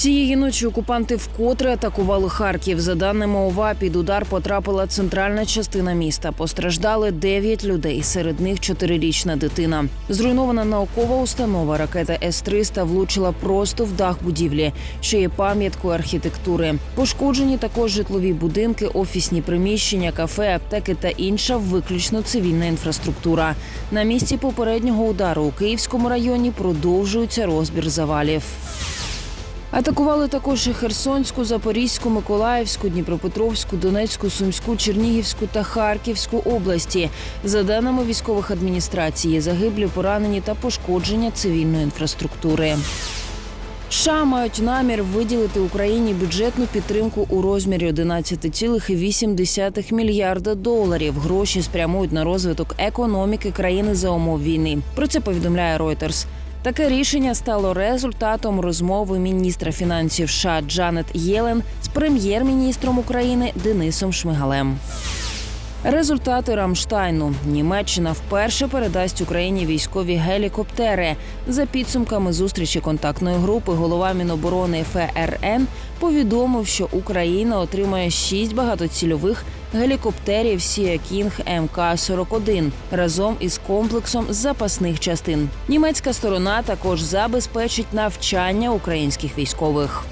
Цієї ночі окупанти вкотре атакували Харків. За даними ОВА, під удар потрапила центральна частина міста. Постраждали 9 людей, серед них чотирирічна дитина. Зруйнована наукова установа ракета С-300 влучила просто в дах будівлі, що є пам'яткою архітектури. Пошкоджені також житлові будинки, офісні приміщення, кафе, аптеки та інша виключно цивільна інфраструктура. На місці попереднього удару у Київському районі продовжується розбір завалів. Атакували також і Херсонську, Запорізьку, Миколаївську, Дніпропетровську, Донецьку, Сумську, Чернігівську та Харківську області. За даними військових адміністрацій, загиблі, поранені та пошкодження цивільної інфраструктури. США мають намір виділити Україні бюджетну підтримку у розмірі 11,8 мільярда доларів. Гроші спрямують на розвиток економіки країни за умов війни. Про це повідомляє Reuters. Таке рішення стало результатом розмови міністра фінансів США Джанет Єлен з прем'єр-міністром України Денисом Шмигалем. Результати Рамштайну Німеччина вперше передасть Україні військові гелікоптери. За підсумками зустрічі контактної групи, голова Міноборони ФРН повідомив, що Україна отримає шість багатоцільових гелікоптерів Сія Кінг МК 41 разом із комплексом запасних частин. Німецька сторона також забезпечить навчання українських військових.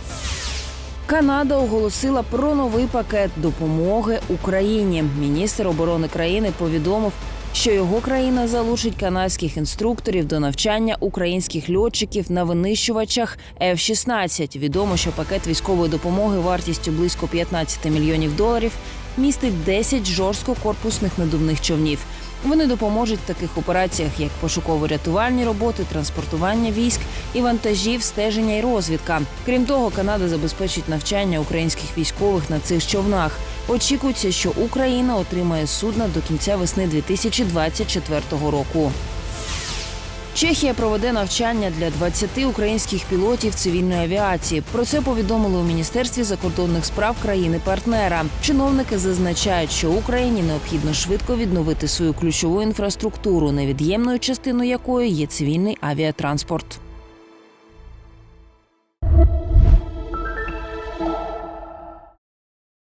Канада оголосила про новий пакет допомоги Україні. Міністр оборони країни повідомив, що його країна залучить канадських інструкторів до навчання українських льотчиків на винищувачах F-16. Відомо, що пакет військової допомоги вартістю близько 15 мільйонів доларів містить 10 жорсткокорпусних надувних човнів. Вони допоможуть в таких операціях, як пошуково-рятувальні роботи, транспортування військ і вантажів, стеження і розвідка. Крім того, Канада забезпечить навчання українських військових на цих човнах. Очікується, що Україна отримає судна до кінця весни 2024 року. Чехія проведе навчання для 20 українських пілотів цивільної авіації. Про це повідомили у міністерстві закордонних справ країни-партнера. Чиновники зазначають, що Україні необхідно швидко відновити свою ключову інфраструктуру, невід'ємною частиною якої є цивільний авіатранспорт.